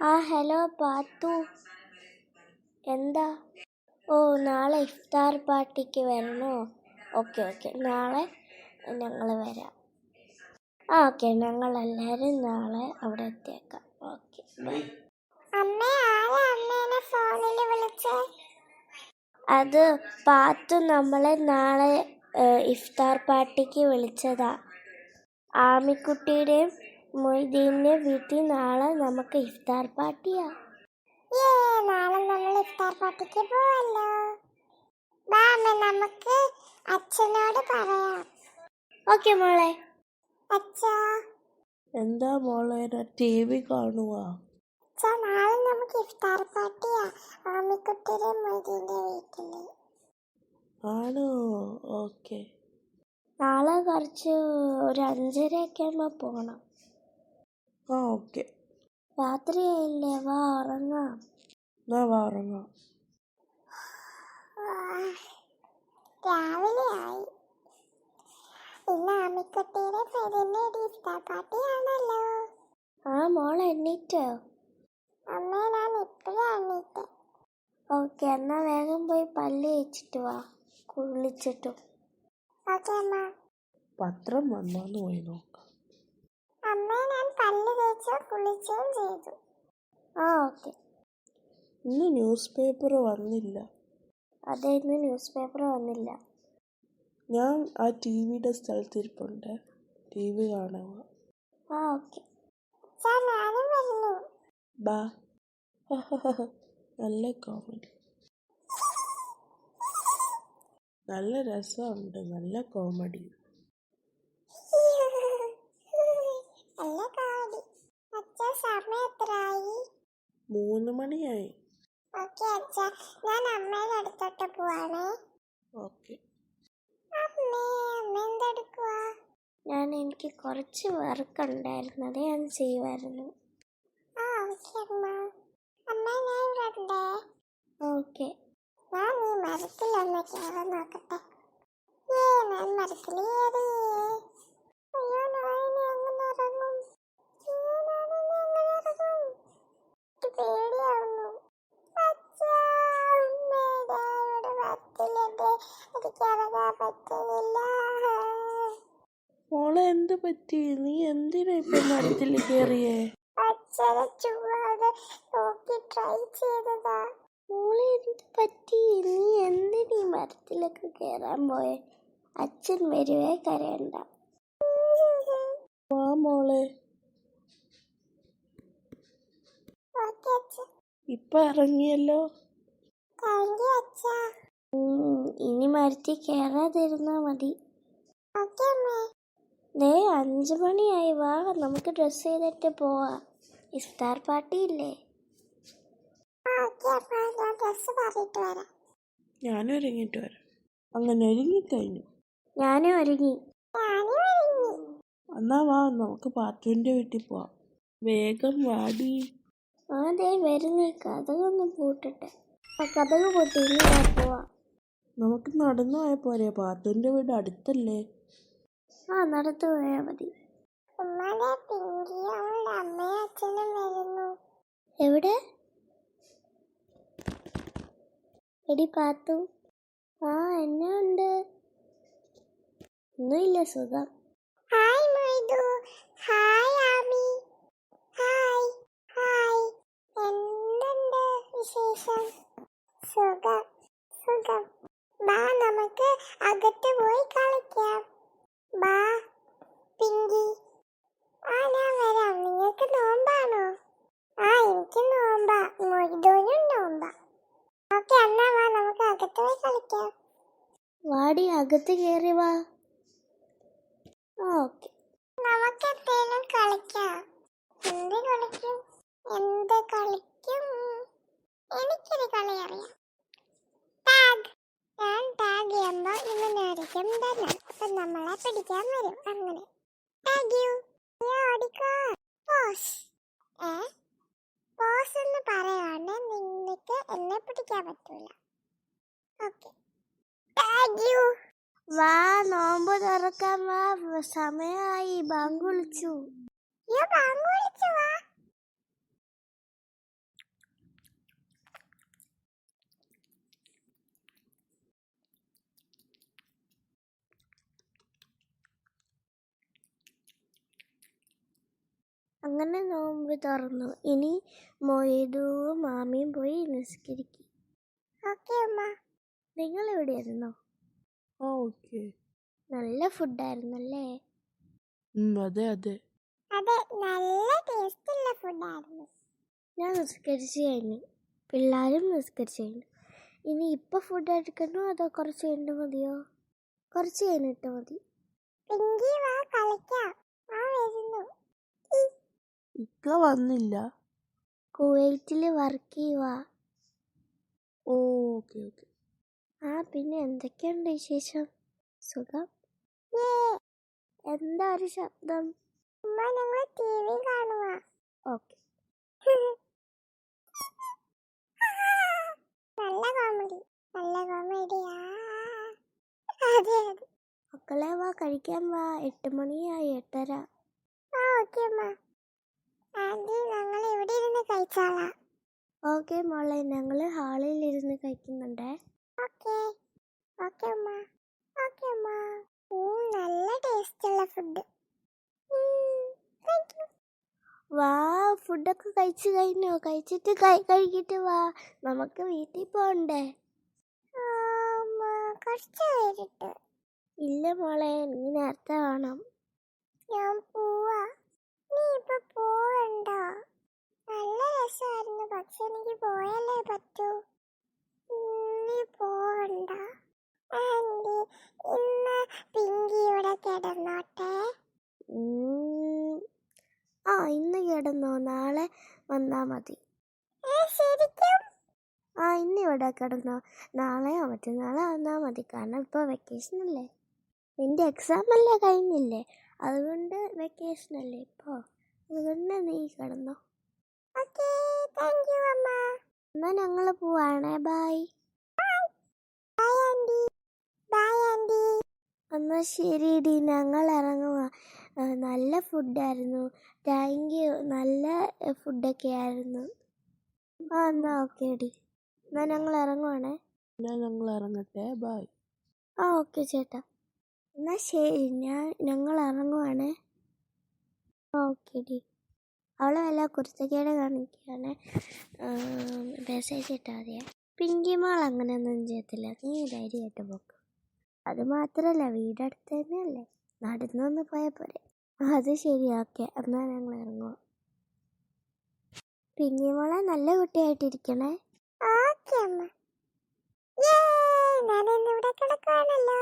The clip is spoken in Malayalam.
ആ ഹലോ പാത്തു. എന്താ? ഓ നാളെ ഇഫ്താർ പാർട്ടിക്ക് വരണോ? Okay okay. നാളെ ഞങ്ങൾ വരാം. ആ ഓക്കെ. ഞങ്ങൾ എല്ലാവരും നാളെ അവിടെ എത്തിയേക്കാം. ഓക്കെ. അത് പാത്തു നമ്മളെ നാളെ ഇഫ്താർ പാർട്ടിക്ക് വിളിച്ചതാ. ആമിക്കുട്ടിയുടെയും മൊയ്തീന്റെയും വീട്ടിൽ നാളെ നമുക്ക് ഇഫ്താർ പാർട്ടിയാ. ഏ നാളെ നമ്മൾ ഇഫ്താർ പാർട്ടിക്ക് പോവല്ലോ. ബാ അമ്മ നമുക്ക് അച്ഛനോട് പറയാം. ഓക്കെ മോളെ. അച്ഛാ. എന്താ മോളെ ടി വി കാണുവാ? അച്ഛാ നാളെ നമുക്ക് ഇഫ്താർ പാർട്ടിയാ ആമിക്കുട്ടിയുടെ മൊയ്തീന്റെ വീട്ടിൽ ആണോ? ഓക്കെ. നാളെ കുറച്ച് ഒരു അഞ്ചരയൊക്കെ ആകുമ്പോൾ പോകണം ആ ഓക്കെ. രാത്രിയായില്ലേ? വാ ഉറങ്ങാം. എന്നാ വാ ഉറങ്ങാം. രാവിലെ ആയി ഇന്ന് ആമിക്കുട്ടിയുടെ പെരുന്നേടി ഇഫ്താർ പാർട്ടിയാണല്ലോ ആ മോൾ എണ്ണീറ്റോ അമ്മ ഞാൻ ഇപ്പോഴും എണ്ണീറ്റ് ഓക്കെ എന്നാ വേഗം പോയി പല്ല് വെച്ചിട്ട് വാ. കുളിച്ചിട്ടും. ഓക്കെ അമ്മ. പത്രം വന്നോന്ന് പോയി നോക്കാം. അമ്മ ഞാൻ പല്ല് തേച്ചു കുളിച്ചും ചെയ്തു. ആ ഓക്കെ. ഇന്ന് ന്യൂസ് പേപ്പർ വന്നില്ല. അതെ ഇന്ന് ന്യൂസ് പേപ്പർ വന്നില്ല. ഞാൻ ആ ടി വിയുടെ സ്ഥലത്തിരിപ്പുണ്ട്. ടി വി കാണുക. ആ ഓക്കെ. ഞാനും വരുന്നു. ബാ. നല്ല കോമഡി നല്ല രസമുണ്ട്. നല്ല കോമഡി നല്ല കാടി അച്ഛാ സമയം എത്രയായി മൂന്ന് മണിയായി. ഓക്കെ അച്ഛാ ഞാൻ അമ്മയുടെ അടുത്തോട്ട് പോവാണേ. ഓക്കെ. അമ്മേ അമ്മ എന്തെടുക്കുവാ? ഞാൻ എനിക്ക് കുറച്ച് വർക്ക് ഉണ്ടായിരുന്നു അത് ഞാൻ ചെയ്യുമായിരുന്നു ആ ഓക്കെ അമ്മ. അമ്മ ഞാൻ ഇവിടെ ഉണ്ടേ. ഓക്കെ. ഞാൻ ഈ മരത്തിലൊന്ന് കയറാൻ നോക്കട്ടെ. ഏ ഞാൻ മരത്തിൽ കയറി പേടിയാവുന്നു അച്ഛാ അമ്മേ ദാ ഇവിടെ മരത്തിലുണ്ട് എനിക്ക് ഇറങ്ങാൻ പറ്റുന്നില്ല. മോളെ എന്ത് പറ്റി? നീ എന്തിനാ ഇപ്പൊ മരത്തിൽ കയറിയേ? അച്ഛനെ ചുമ്മാതെ നോക്കി ട്രൈ ചെയ്തതാ. മോളെ എന്ത് പറ്റി? നീ എന്തിനീ മരത്തിലൊക്കെ കയറാൻ പോയേ? അച്ഛൻ വരുവേ കരയണ്ട. വാ മോളെ ഓക്കെ അച്ഛാ ഇപ്പൊ ഇറങ്ങിയല്ലോ. ഇനി മരത്തിൽ കയറാതിരുന്നാ മതി. ദേ അഞ്ചു മണിയായി. വാ നമുക്ക് ഡ്രസ് ചെയ്തിട്ട് പോവാ. ഇഫ്താർ പാർട്ടി ഇല്ലേ? ഞാനും ഒരുങ്ങിട്ട് വരാം. അങ്ങനെ ഒരുങ്ങിക്കഴിഞ്ഞു. ഞാനും ഒരുങ്ങി. എന്നാ വാ നമുക്ക് പാത്തുവിന്റെ വീട്ടിൽ പോവാം. വേഗം വാടി. ആ വരുന്ന കഥകൊന്ന് പൂട്ടട്ടെ. ആ കഥകൾ പൊട്ടി ഇനി ഞാൻ പോവാം. നമുക്ക് നടന്നു പോയാൽ പോരെ പാത്തുവിന്റെ വീട് അടുത്തല്ലേ? ആ നടത്തു പോയാൽ മതി. എവിടെ? എടി പാത്തു. ആ എന്നെ ഉണ്ട്? ഒന്നുമില്ല സുഖം. നമുക്ക് അകത്ത് പോയി കളിക്കാം. ബാ പിങ്കി. ആ ഞാൻ വരാം. നിങ്ങൾക്ക് നോമ്പാണോ? ആ എനിക്ക് നോമ്പാ. മൊഴിതോനും നോമ്പാ. ഓക്കെ എന്നാ വാ നമുക്ക് അകത്ത് പോയി കളിക്കാം. വാടി അകത്ത് കയറി വാ. ഓക്കെ. നമുക്ക് എന്തേലും കളിക്കാം. എന്ത് കളിക്കും? എന്ത് കളിക്കും? എനിക്കൊരു കളി അറിയാം. ഞാൻ ടാഗ് ചെയ്യുമ്പോൾ ഇവനായിരിക്കും തന്നെ അപ്പൊ നമ്മളെ പിടിക്കാൻ വരും. അങ്ങനെ. ടാഗ് യു ഓടിക്കോ. പോസ് ഏ? പോസ് എന്ന് പറയുവാണ്ട് നിങ്ങൾക്ക് എന്നെ പിടിക്കാൻ പറ്റൂല. ഓക്കെ ടാഗ് യു വാ നോമ്പ് തുറക്കാൻ വാ. സമയമായി. ബാങ്ക് വിളിച്ചു. യോ ബാങ്ക് വിളിച്ചു. വാ. അങ്ങനെ നോമ്പ് തുറന്നു. ഇനി മൊയ്തുവും മാമിയും പോയി നിസ്കരിക്കും. ഓക്കെ അമ്മ. നിങ്ങൾ ഇവിടെ ആ ഓക്കെ. നല്ല ഫുഡായിരുന്നല്ലേ അതെ അതെ. അതെ നല്ല ടേസ്റ്റുള്ള ഫുഡായിരുന്നു. ഞാൻ നിസ്കരിച്ച് കഴിഞ്ഞു. പിള്ളേരും നിസ്കരിച്ച് കഴിഞ്ഞു. ഇനി ഇപ്പോൾ ഫുഡ് എടുക്കണോ അതോ കുറച്ച് കഴിഞ്ഞിട്ട് മതിയോ? കുറച്ച് കഴിഞ്ഞിട്ട് മതി. പിങ്കി വാ കളിക്കാം. ആ വരുന്നു. ഇക്ക വന്നില്ല. കുവൈറ്റിൽ വർക്ക് ചെയ്യുക ഓ ഓക്കെ ഓക്കെ. ആ പിന്നെ എന്തൊക്കെയുണ്ട് വിശേഷം? സുഖം? എന്താ ഒരു ശബ്ദം? ഞങ്ങൾ ടി വി കാണുക ഓക്കെ. നല്ല കോമഡി നല്ല കോമഡിയാ അതെ അതെ. മക്കളെ വാ കഴിക്കാൻ വാ. എട്ട് മണിയായി എട്ടര. ആ ഓക്കെ അമ്മ. ആന്റി ഞങ്ങൾ ഇവിടെ ഇരുന്ന് കഴിച്ചാലാ ഓക്കെ മോളെ ഞങ്ങൾ ഹാളിൽ ഇരുന്ന് കഴിക്കുന്നുണ്ടേ. ഓക്കെ. ഓക്കെ അമ്മ ഓക്കെ അമ്മ ഓ നല്ല ടേസ്റ്റ് ഉള്ള ഫുഡ് വാ ഫുഡൊക്കെ കഴിച്ചു കഴിഞ്ഞോ? കഴിച്ചിട്ട് കൈ കഴിക്കിട്ട് വാ. നമുക്ക് വീട്ടിൽ പോകണ്ടേ കുറച്ച് കഴിഞ്ഞിട്ട് ഇല്ല മോളെ നീ നേരത്തെ വേണം ഞാൻ പോവാ നീ ഇപ്പൊ പോവണ്ട നല്ല രസമായിരുന്നു പക്ഷെ എനിക്ക് പോയാലേ പറ്റൂ ഉം, നീ പോവണ്ട ആന്റി ഇന്ന് പിങ്കി ഇവിടെ കിടന്നോട്ടെ ഉം. ആ ഇന്ന് കിടന്നോ? നാളെ വന്നാ മതി. ആ ഇന്ന് ഇവിടെ കിടന്നോ. നാളെയോ മറ്റന്നാളോ വന്നാ മതി. കാരണം ഇപ്പോൾ വെക്കേഷൻ അല്ലേ? നിന്റെ എക്സാം അല്ലേ കഴിഞ്ഞില്ലേ? അതുകൊണ്ട് വെക്കേഷൻ അല്ലേ ഇപ്പോൾ അതുകൊണ്ട് നീ കിടന്നോ. എന്നാ ഞങ്ങൾ എന്നാൽ ഞങ്ങൾ പോവാണേ ബായ് ബൈ എന്നാൽ ശരിടി ഞങ്ങൾ ഇറങ്ങുക നല്ല ഫുഡായിരുന്നു. Thank you. നല്ല ഫുഡൊക്കെ ആയിരുന്നു. ആ എന്നാൽ ഓക്കെ ഡി. എന്നാൽ ഞങ്ങൾ ഇറങ്ങുവാണേ. ഞങ്ങൾ ഇറങ്ങട്ടെ. ബായ് ആ ഓക്കെ ചേട്ടാ. എന്നാൽ ശരി ഞാൻ ഞങ്ങൾ ഇറങ്ങുവാണേ. ആ ഓക്കെ ഡി. അവളെ വല്ല കുരുത്തക്കേട് കാണിക്കുകയാണ്. മെസ്സേജ് ഇട്ടാൽ മതിയെ. പിങ്കി മോൾ അങ്ങനെയൊന്നും ചെയ്യത്തില്ല. നീ ധൈര്യമായിട്ട് പോക്ക്. അത് മാത്രല്ല വീട് അടുത്ത് തന്നെയല്ലേ നടന്നു വന്ന് പോയാൽ പോരെ. അത് ശരി ഓക്കെ. എന്നാൽ ഞങ്ങൾ ഇറങ്ങുക പിന്നെ മോളെ നല്ല കുട്ടിയായിട്ടിരിക്കണേ. ഞാൻ കിടക്കുകയാണല്ലോ